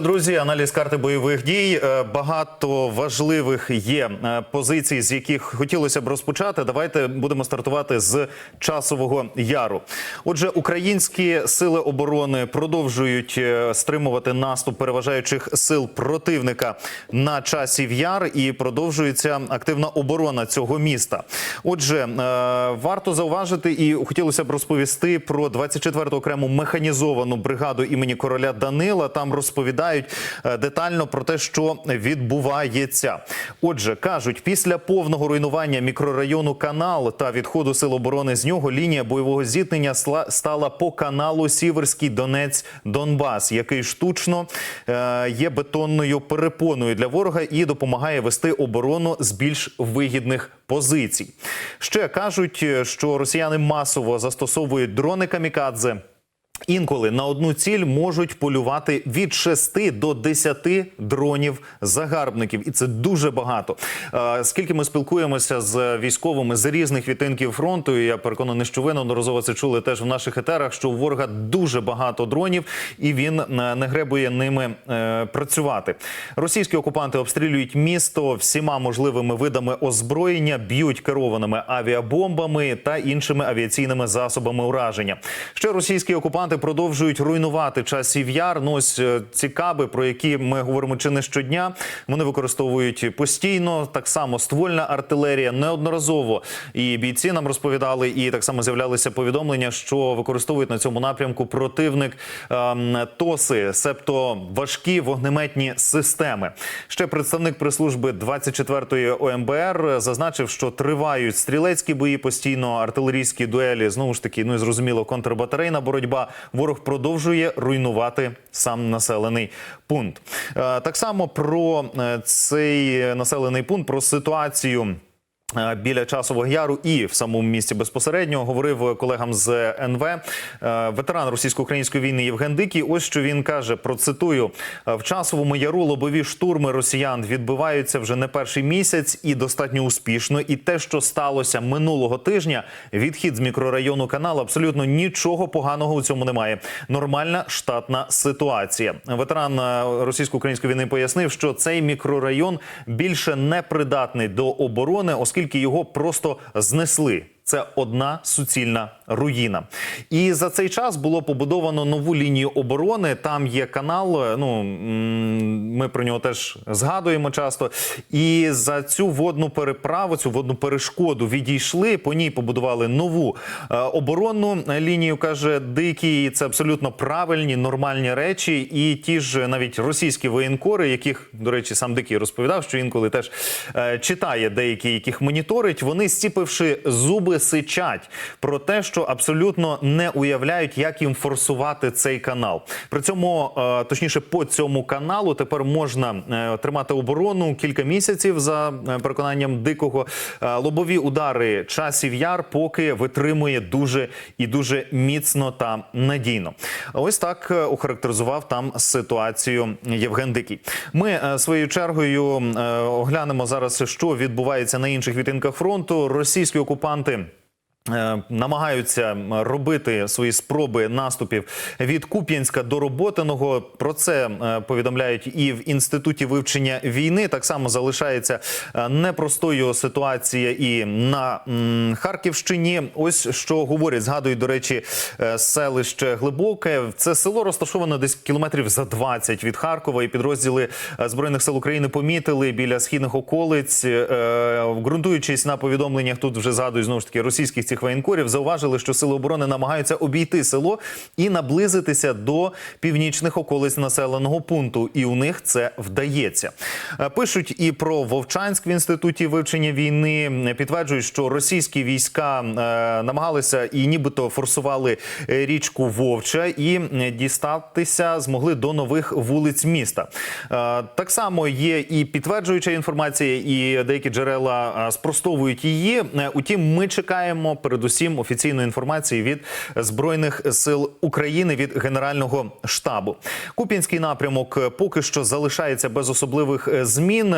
Друзі, аналіз карти бойових дій. Е, Багато важливих є е, позицій, з яких хотілося б розпочати. Давайте будемо стартувати з часового яру. Отже, українські сили оборони продовжують е, стримувати наступ переважаючих сил противника на часів яр і продовжується активна оборона цього міста. Отже, варто зауважити і хотілося б розповісти про 24-ту окрему механізовану бригаду імені короля Данила. Там розповідають е, детально про те, що відбувається. Отже, кажуть, після повного руйнування мікрорайону канал та відходу сил оборони з нього лінія бойового зіткнення стала по каналу Сіверський Донець Донбас, який штучно е, є бетонною перепоною для ворога і допомагає вести оборону з більш вигідних позицій. Ще кажуть, е, що росіяни масово застосовують дрони камікадзе. Інколи на одну ціль можуть полювати від 6 до 10 дронів загарбників, і це дуже багато. Е, Скільки ми спілкуємося з військовими з різних відтинків фронту, і я переконаний, що ви неодноразово це чули теж в наших етерах. Що у ворога дуже багато дронів, і він е, не гребує ними е, працювати. Російські окупанти обстрілюють місто всіма можливими видами озброєння, б'ють керованими авіабомбами та іншими авіаційними засобами ураження. Ще російські окупанти продовжують руйнувати часів яр. Ну ось е, ці каби, про які ми говоримо чи не щодня. Вони використовують постійно. Так само ствольна артилерія неодноразово. І бійці нам розповідали, і так само з'являлися повідомлення, що використовують на цьому напрямку противник ем, ТОСи, себто важкі вогнеметні системи. Ще представник прес-служби 24-ї ОМБР зазначив, що тривають стрілецькі бої постійно, артилерійські дуелі. Знову ж таки, ну і зрозуміло, контрбатарейна боротьба. Ворог продовжує руйнувати сам населений пункт. Е, Так само про е, цей населений пункт, про ситуацію. Е, Біля часового яру і в самому місті безпосередньо говорив колегам з НВ е, ветеран російсько-української війни Євген Дикий. Ось що він каже: процитую «Е, в часовому яру лобові штурми росіян відбиваються вже не перший місяць і достатньо успішно. І те, що сталося минулого тижня, відхід з мікрорайону канал, абсолютно нічого поганого у цьому немає. Нормальна штатна ситуація. Ветеран російсько-української війни пояснив, що цей мікрорайон більше не придатний до оборони, оскільки його просто знесли. Це одна суцільна руїна. І за цей час було побудовано нову лінію оборони. Там є канал. е, Ну ми про нього теж згадуємо часто. І за цю водну переправу, цю водну перешкоду відійшли. По ній побудували нову е, оборонну лінію. каже Дикий. Це абсолютно правильні, нормальні речі. І ті ж навіть російські воєнкори, яких, до речі, сам Дикий розповідав, що інколи теж е, читає деякі, яких моніторить. Вони стіпивши зуби, сичать про те, що абсолютно не уявляють, як їм форсувати цей канал. При цьому, е, точніше, по цьому каналу тепер можна е, тримати оборону кілька місяців за е, переконанням дикого. Лобові удари часів яр поки витримує дуже і дуже міцно та надійно. Ось так охарактеризував там ситуацію Євген Дикий. Ми своєю чергою оглянемо зараз, що відбувається на інших відтинках фронту. Російські окупанти. Е, Намагаються робити свої спроби наступів від Куп'янська до Роботиного. Про це е, повідомляють і в інституті вивчення війни. Так само залишається е, непростою ситуація і на Харківщині. Ось що говорять, згадують до речі, селище Глибоке. Це село розташоване десь кілометрів за 20 від Харкова. І підрозділи збройних сил України помітили біля східних околиць, ґрунтуючись на повідомленнях, тут вже згадують знову ж таки російських цих воєнкорів, зауважили, що сили оборони намагаються обійти село і наблизитися до північних околиць населеного пункту. І у них це вдається. Е, Пишуть і про Вовчанськ в інституті вивчення війни. Підтверджують, що російські війська е, намагалися і нібито форсували е, річку Вовча і дістатися змогли до нових вулиць міста. Так само є і підтверджуюча інформація, і деякі джерела спростовують її. Утім, ми чекаємо передусім офіційної інформації від збройних сил України від Генерального штабу. Куп'янський напрямок поки що залишається без особливих е, змін.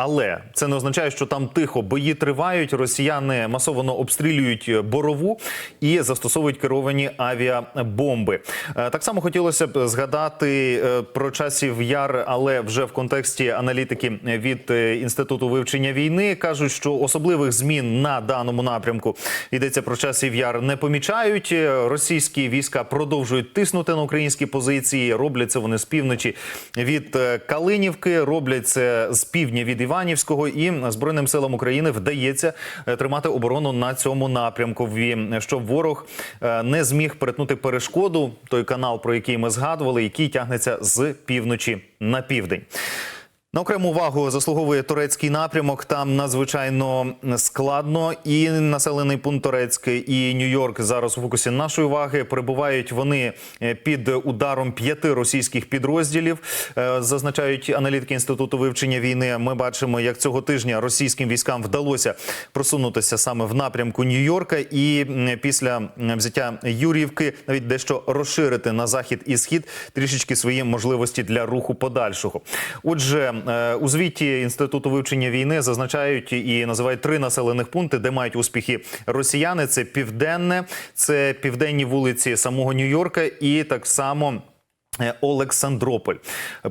Але це не означає, що там тихо бої тривають. Росіяни масово обстрілюють борову і застосовують керовані авіабомби. Е, Так само хотілося б згадати е, про часів яр, але вже в контексті аналітики від е, інституту вивчення війни кажуть, що особливих змін на даному напрямку йдеться про часів яр не помічають. Е, Російські війська продовжують тиснути на українські позиції. Роблять це вони з півночі від е, Калинівки, роблять це з півдня від Іванівського, і збройним силам України вдається е, тримати оборону на цьому напрямку. Щоб ворог е, не зміг перетнути перешкоду, той канал, про який ми згадували, який тягнеться з півночі на південь. На окрему увагу заслуговує турецький напрямок. Там надзвичайно складно. І населений пункт Турецький, і Нью-Йорк зараз у фокусі нашої уваги. Перебувають вони е, під ударом п'яти російських підрозділів. Е, Зазначають аналітики інституту вивчення війни. Ми бачимо, як цього тижня російським військам вдалося просунутися саме в напрямку Нью-Йорка. І після взяття Юрівки навіть дещо розширити на захід і схід трішечки свої можливості для руху подальшого. Отже, у звіті інституту вивчення війни зазначають і називають три населених пункти, де мають успіхи росіяни. Це південне, це південні вулиці самого Нью-Йорка, і так само. Е, Олександрополь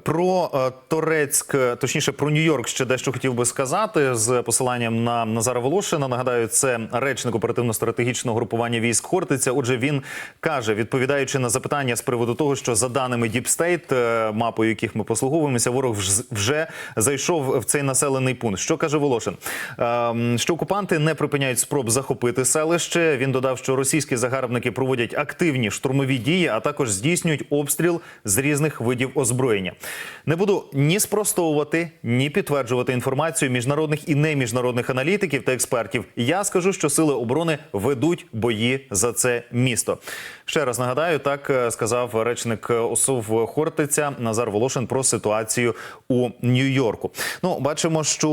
про е, Торецьк, е, точніше про Нью-Йорк, ще дещо хотів би сказати з посиланням на Назара Волошина. Нагадаю, це речник оперативно-стратегічного групування військ Хортиця. Отже, він каже, відповідаючи на запитання з приводу того, що за даними е, мапою яких ми послуговуємося, ворог вж- вже зайшов в цей населений пункт. Що каже Волошин? Ем, Що окупанти не припиняють спроб захопити селище. Він додав, що російські загарбники проводять активні штурмові дії, а також здійснюють обстріл з різних видів озброєння. Не буду ні спростовувати, ні підтверджувати інформацію міжнародних і неміжнародних аналітиків та експертів. Я скажу, що сили оборони ведуть бої за це місто. Ще раз нагадаю, так е, сказав речник ОСУВ Хортиця Назар Волошин про ситуацію у Нью-Йорку. Ну, бачимо, що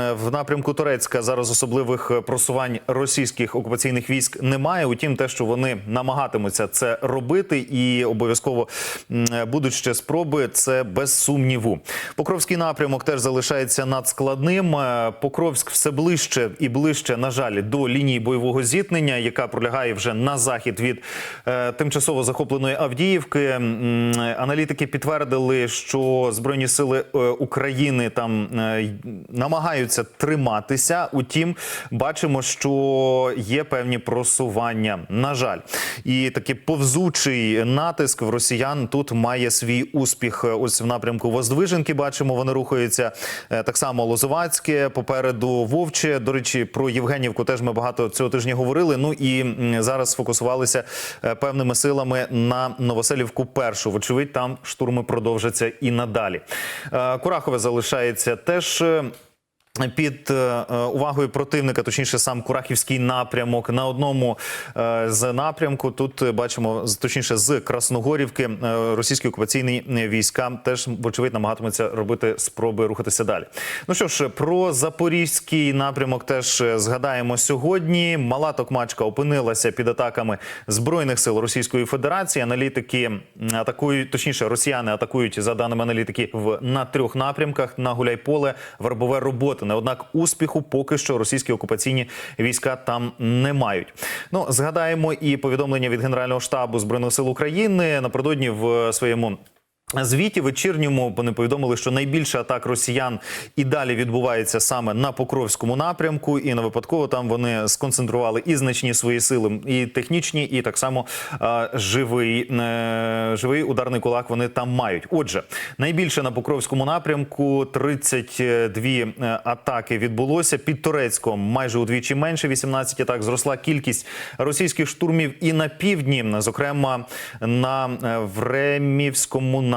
е, в напрямку Турецька зараз особливих просувань російських окупаційних військ немає. Утім, те, що вони намагатимуться це робити, і обов'язково будуть ще спроби, це без сумніву. Покровський напрямок теж залишається надскладним. Е, Покровськ все ближче і ближче, на жаль, до лінії бойового зіткнення, яка пролягає вже на захід від е, тимчасово захопленої Авдіївки. Аналітики підтвердили, що збройні сили е, України там е, намагаються триматися. Утім, бачимо, що є певні просування. На жаль, і такий повзучий натиск в росіян тут має свій успіх. Ось в напрямку Воздвиженки бачимо, вони рухаються Е, так само Лозовацьке, попереду Вовче. До речі, про Євгенівку теж ми багато цього тижня говорили. Ну і зараз сфокусувалися е, певними силами на Новоселівку. Першу вочевидь, там штурми продовжаться і надалі. Е, Курахове залишається теж. Під е, е, увагою противника, точніше, сам Курахівський напрямок. На одному е, з напрямку тут бачимо точніше з Красногорівки російські окупаційні війська теж вочевидь намагатимуться робити спроби рухатися далі. Ну що ж, про запорізький напрямок теж згадаємо сьогодні. Мала Токмачка опинилася під атаками збройних сил Російської Федерації. Аналітики атакують, точніше, росіяни атакують за даними аналітики в на трьох напрямках на Гуляйполе, Вербове роботи. Однак успіху поки що російські окупаційні війська там не мають. Ну згадаємо і повідомлення від Генерального штабу збройних сил України напередодні в своєму. Звіті вечірньому вони повідомили, що найбільше атак росіян і далі відбувається саме на Покровському напрямку, і не випадково там вони сконцентрували і значні свої сили, і технічні, і так само е, живий, е, живий ударний кулак вони там мають. Отже, найбільше на Покровському напрямку 32 е, атаки відбулося. Під Турецьком майже удвічі менше 18 атак. Зросла кількість російських штурмів і на півдні, зокрема на е, Времівському напрямку.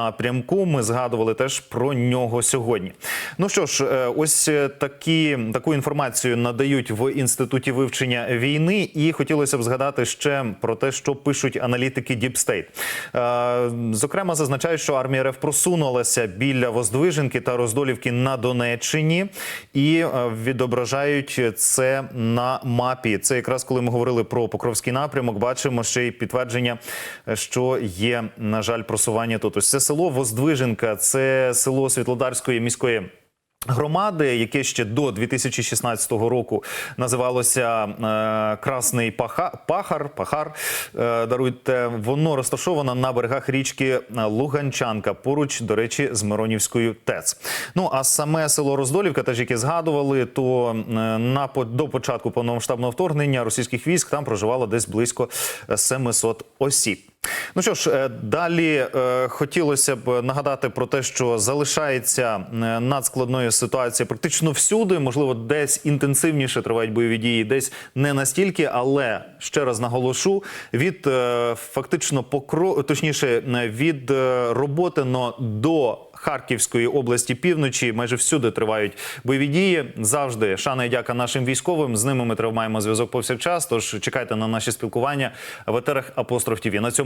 Ми згадували теж про нього сьогодні. Ну що ж, е, ось е, такі таку інформацію надають в інституті вивчення війни, і хотілося б згадати ще про те, що пишуть аналітики. Е, Зокрема, зазначають, що армія РФ просунулася біля Воздвиженки та Роздолівки на Донеччині і е, відображають це на мапі. Це якраз коли ми говорили про Покровський напрямок. Бачимо ще й підтвердження, що є на жаль просування тут. Ось це село Воздвиженка, це село Світлодарської міської. Громади, яке ще до 2016 року називалося е, Красний Паха, Пахар, Пахар, е, даруйте, воно розташовано на берегах річки Луганчанка, поруч, до речі, з Миронівською ТЕЦ. Ну а саме село Роздолівка, теж яке згадували, то е, на до початку повномасштабного вторгнення російських військ там проживало десь близько е, 700 осіб. Ну що ж, е, далі е, хотілося б нагадати про те, що залишається е, надскладною ситуація практично всюди. Можливо, десь інтенсивніше тривають бойові дії, десь не настільки. Але ще раз наголошу: від фактично покро, точніше, від Роботино до Харківської області півночі майже всюди тривають бойові дії. Завжди шана і дяка нашим військовим. З ними ми тримаємо зв'язок повсякчас. Тож чекайте на наші спілкування в етерах Апостроф ТІВІ. На цьому